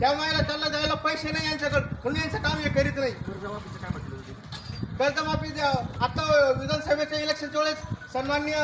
त्या मायला त्याला द्यायला पैसे नाही यांच्याकडे. कोणी यांचं काम हे करीत नाही. कर्जमाफी द्या. आता विधानसभेच्या इलेक्शनच्या वेळेस सन्माननीय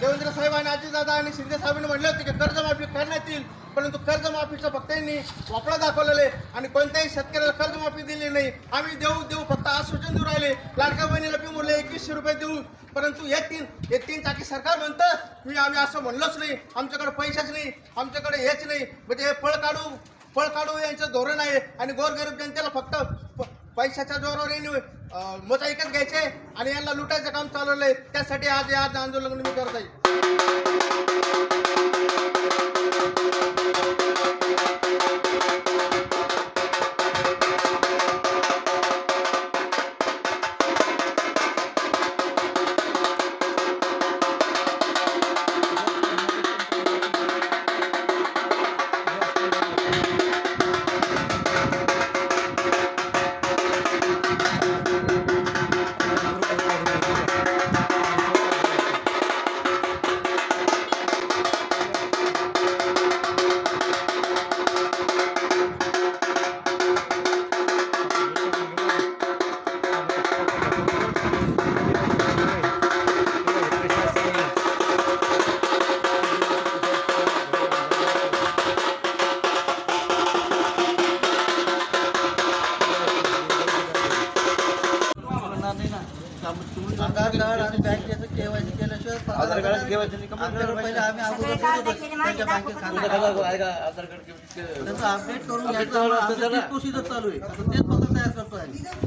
देवेंद्र साहेब आणि अजितदादा आणि शिंदे साहेबांनी म्हणले होते की कर्जमाफी करण्यात येईल परंतु कर्जमाफीचं फक्त यांनी वापरा दाखवलेलं आहे आणि कोणत्याही शेतकऱ्याला कर्जमाफी दिली नाही. आम्ही देऊ देऊ फक्त आश्वासन देऊ राहिले. लाडक्या बहिणीला बी म्हणले एकवीसशे रुपये देऊ. परंतु हे तीन हे तीन चाकी सरकार म्हणतं मी आम्ही असं म्हणलोच नाही. आमच्याकडे पैशाच नाही आमच्याकडे हेच नाही. म्हणजे हे फळ काढू फळ काढू यांचं धोरण आहे आणि गोरगरीब जनतेला फक्त प- पैशाच्या जोरावर यांनी मोजाईकच घ्यायचे आणि यांना लुटायचं काम चालवलंय. त्यासाठी आज आज आंदोलन मी करत आहे. आधार कार्ड आणि बँकेचं केवायसी केल्याशिवाय आधार कार्ड केवायसी नाही का? आमच्याकडे पहिले आम्ही अगोदर देत होतो. त्यांच्या बँकेत खातं आधार कार्ड त्याचं अपडेट करून घ्यायचं आमची प्रोसिजर चालू आहे. आता तेच फक्त तयार करतो आहे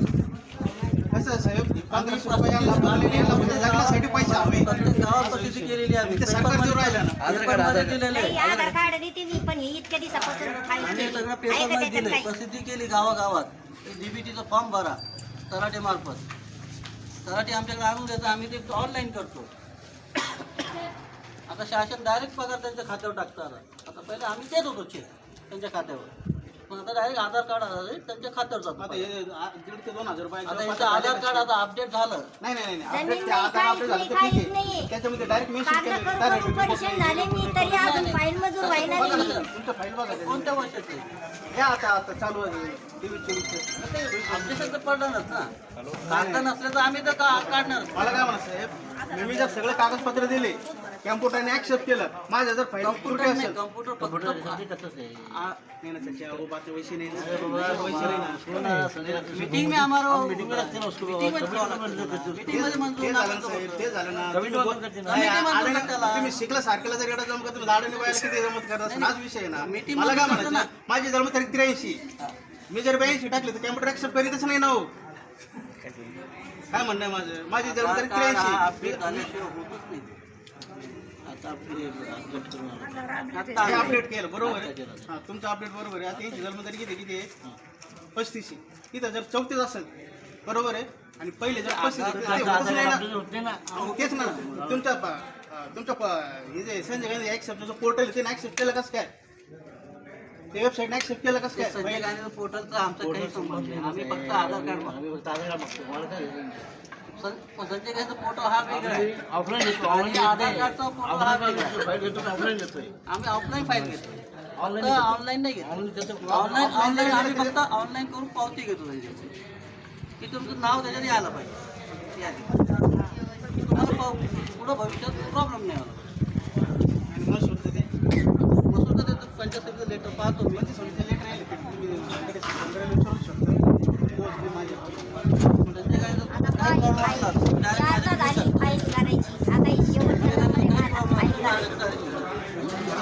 कसं आहे साहेब? पंधराशे रुपये यांना आलेले यांना जगण्यासाठी पैसे हवे प्रत्येक गावात प्रसिद्धी केलेली आहे. ते सरकार देऊ राहिलं ना. Aadhaar card, Aadhaar card. दिलेलं नाही आहे आधार कार्ड. देते मी पण हे इतक्या दिवसापासून फाईल आम्ही केली. सगळं आहे पेपर का मध्ये त्याच्यात दिले काही? प्रसिद्धी केली गावागावात. डीबीटीचा फॉर्म भरा. तराटे मार्फत त्यासाठी आमच्याकडे आणून देतं आम्ही ते ऑनलाईन करतो. आता शासन डायरेक्ट पगार त्यांच्या खात्यावर टाकतात आता. आता पहिले आम्ही देत होतो चेक त्यांच्या खात्यावर. पण आता डायरेक्ट आधार कार्ड आलं त्यांच्या खात्यावर आता जातं हे आ- दीड ते दोन हजार रुपये आता यांचं आधार कार्ड आता अपडेट झालं. नाही नाही नाही जमीन अपडेट ते नाही, आधार अपडेट झालं तर काहीच ठीक नाही, आहे. काहीच त्याच्यामध्ये डायरेक्ट मेन्शन कागद केलं करून काय करून रेट परेशान झाले मी तरी अजून फाईल मधून व्हायला बघा नाही. ना सर, तुमचं फाईल बघा त्याच्यामध्ये. कोणत्या वर्षाचे या आता आता चालू आहे. अपडेशन तर पडणारच ना. कागद नसले तर आम्ही तर का काढणार? मला काय म्हणा साहेब? मी जर सगळे कागदपत्र दिले कॅम्प्युटरने ऍक्सेप्ट केलं. माझ्या जर फाईल त्रुटी नाही असेल. कम्प्युटर. मीटिंग में हमारा मीटिंग में ते झालं ना तुम्ही शिकला सारखेला जर एवढा जमका तुम्ही लाडाने बाहेर किती जमत करत? हाच विषय आहे ना. मीटिंग मला काय म्हणायचं? माझी जन्मतारीख त्र्याऐंशी. मी जर ब्याऐंशी टाकले तर कॅम्प्युटर ऍक्सेप्ट करीतच नाही ना हो. काय म्हणणं माझं? माझी कार्ड हा त्र्याऐंशी अपडेट झाल्याशिवाय होतच नाही आता अपडेट. हे केलं बरोबर आता आहे. हा तुमचं अपडेट बरोबर आहे आता यांची जन्मतारीख किती किती आहे पस्तीसशे इथं जर चौतीस असेल बरोबर आहे आणि पहिले जर पस्तीस आधार कार्ड ना. अपडेट होते ना. अहो, तेच ना तुमच्या तुमच्या हे जे संजय गांधी ऍक्सेप्टचं पोर्टल आहे ते ऍक्सेप्ट केलं कसं काय ते वेबसाईट ऍक्सेप्ट केलं कसं काय संजय गांधी पोर्टलचा आमचा काही संबंध नाही आम्ही फक्त आधार कार्ड मागतो. सं- पण संजय गांधी पोर्टल हा वेगळा आहे. आणि आधार कार्डचा हा वेगळा आहे. आम्ही ऑफलाईन फाईल घेतो. ऑनलाईन नाही घेतो. ऑनलाईन ऑनलाईन आम्ही फक्त ऑनलाईन करून पावती घेतो त्याची की तुमचं नाव त्याच्यात यायला पाहिजे. यादी. तुम्हाला पाव- पुढं भविष्यात प्रॉब्लेम नाही आला ते. वसूल तर त्याचं पंचायत लेटर पाहतो मी शुल्क लेटर आहे ते तुम्ही तिकडे पंधरा विचारू शकता पोहोच ते माझ्या संजय गांधी आता काय फाईल प्रॉब्लेम फाईल असतात चारदा डायरेक्ट झाली फाईल करायची आता ही शेवटच्या मध्ये मला फाईल करायची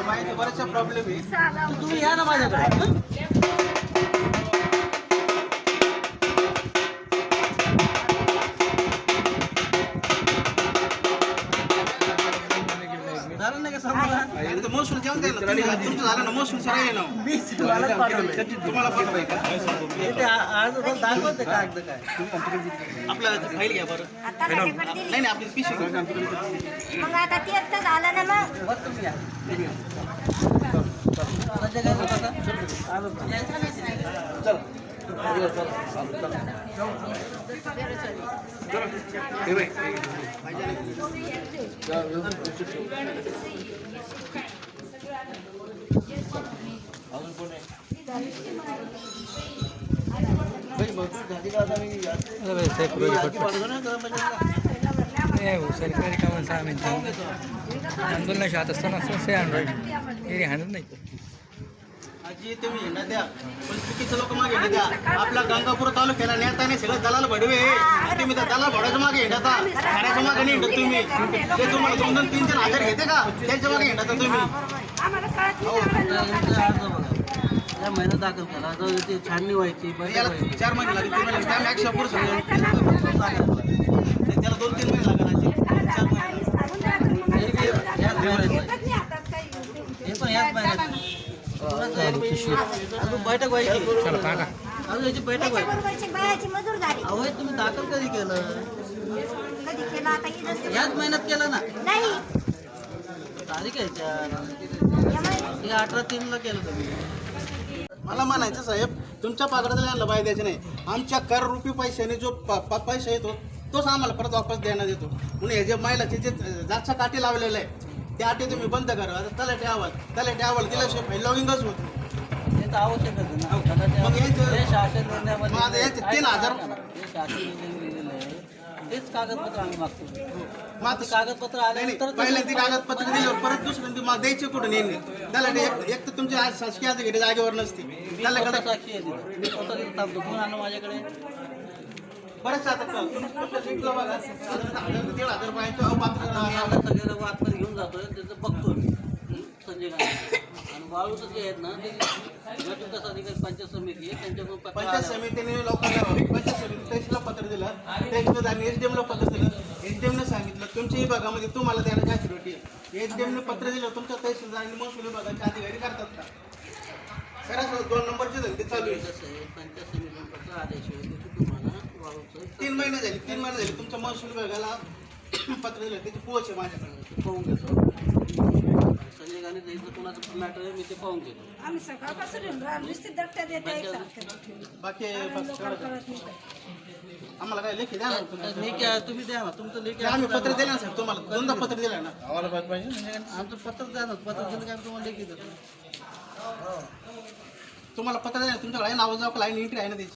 माहिती बऱ्याचशा प्रॉब्लेम आहे. तुम्ही या ना माझ्याकडे. झालं नाही का समाधान? महसूल जेवण ना तुम्ही- तुमचं झालं ना महसूल राहिले ना. मी तुम्हाला पाठवलंय. तुम्हाला पाठवाय का? हे ते आ- आज दाखवते कागद काय? आपल्याला फाईल घ्या बरं. आता पेपर नाही दिली नाही आपली पिशवी. घ्या. मग आता तेच तर झालं ना मग. बघ तुम्ही या. संजय गांधी बघा. आलो. यायचं नाही. सरकारी कामांचा आम्ही आंदोलनाशी शात असताना असं से हे हाणत नाही आजी तुम्ही हिंडा द्या पण चुकीचे लोक मागे हिंडा द्या आपला गंगापूर तालुक्याला नेताने सगळं दलाल भडवे आणि तुम्ही त्या दलाल भडाच्या मागे हिंडता खाण्याच्या मागे नाही हिंडत तुम्ही ते तुम्हाला दोन दोन तीन तीन हजार घेते का त्यांच्या मागे हिंडता तुम्ही यांचा अर्ज बघा या महिन्यात दाखल करा आता ते छाननी व्हायची याला चार महिने लागले तीन महिने लागले आम्ही ऍक्शन करू शकतो त्याला दोन तीन महिने चार महिने हे पण याच महिन्यात बैठक व्हायची अजून बैठक व्हायची मजूर झाली अहो तुम्ही दाखल कधी केलं कधी केलं आता याच महिन्यात केलं ना नाही तारीख आहे अठरा या ला अठरा तीनला केलं तुम्ही मला म्हणायचं साहेब तुमच्या पाकडातल्या बाय द्यायचे नाही आमच्या कर रुपी पैशाने जो प- पैसा येतो तोच आम्हाला परत वापस देण्यात येतो म्हणून हे जे महिलाचे जे जातच्या काठी लावलेलं आहे ते आठी तुम्ही बंद करा. आता तलाठी अहवाल. तलाठी अहवाल दिल्याशिवाय फाईल लॉगिंगच होत हे तर आवश्यकच आहे ना. हो. मग हे शासन निर्णयामध्ये मग आता तीन हजार- हे शासन निर्णय लिहिलेलं आहे. तेच कागदपत्र आम्ही मागतो. मग आता ते कागदपत्र नाही आल्यानंतर नाही. पहिल्यांदा कागदपत्र दिल्यावर परत दुसऱ्यांदा मग द्यायचे कुठून तलाठी एक एक तर तुमची आज शासकीय अधिकारी जागेवर नसते. मी त्याला स्वतः कडे साक्षी आहे तिथं. मी स्वतः तिथं. थांबतो कोण आणलं माझ्याकडे. बरेच आता सीटला बघा ते दीड हजार रुपयांचं अपात्र सगळ्याला आतमध्ये घेऊन जातोय त्याचं बघतो मी? संजय गांधी आणि वाळूचं जे आहेत ना ते विकास अधिकारी पंचायत समिती आहे त्यांच्याकडून पंचायत. समितीने लोकांना पंचायत समिती तहसीलला पत्र दिलं. आणि एसडीएमला पत्र दिलं. एसडीएमने सांगितलं तुमच्या विभागामध्ये तुम्हाला द्यायला काय ॲक्टिव्हिटी एसडीएमने पत्र दिलं तुमच्या तहसीलदार आणि महसूल विभागाचे अधिकारी करतात का? सरासरी दोन नंबरचे धंदे चालू आहे कसं आहे पंचायत समितीने पत्र आदेश आहे त्याची तुम्हाला वाळूचं तीन महिने झाले तीन महिने झाले तुमच्या महसूल विभागाला पत्र दिलं त्याची पोच आहे माझ्याकडे पाहून घेतो संजय गांधी द्यायचं कोणाचं मॅटर आहे मी ते पाहून घेतो आम्ही सकाळपासून येऊन राहिलो. नुसती दट्ट्या देते एकसारखं. बाकी. आम्हाला काय लेखी द्या ना तुम्ही. लेखी आहे, तुम्ही द्या ना तुमचं लेखी आम्ही आहे. पत्र दिलं ना साहेब तुम्हाला दोनदा पत्र दिलं ना आम्हाला पाहिजे म्हणजे? आमचं पत्र द्या ना पत्र दिलं काय तुम्हाला लेखी देतो तुम्हाला पत्र दिलं तुमच्याकडे आहे नाव जाऊ लाईन एंट्री आहे ना त्याची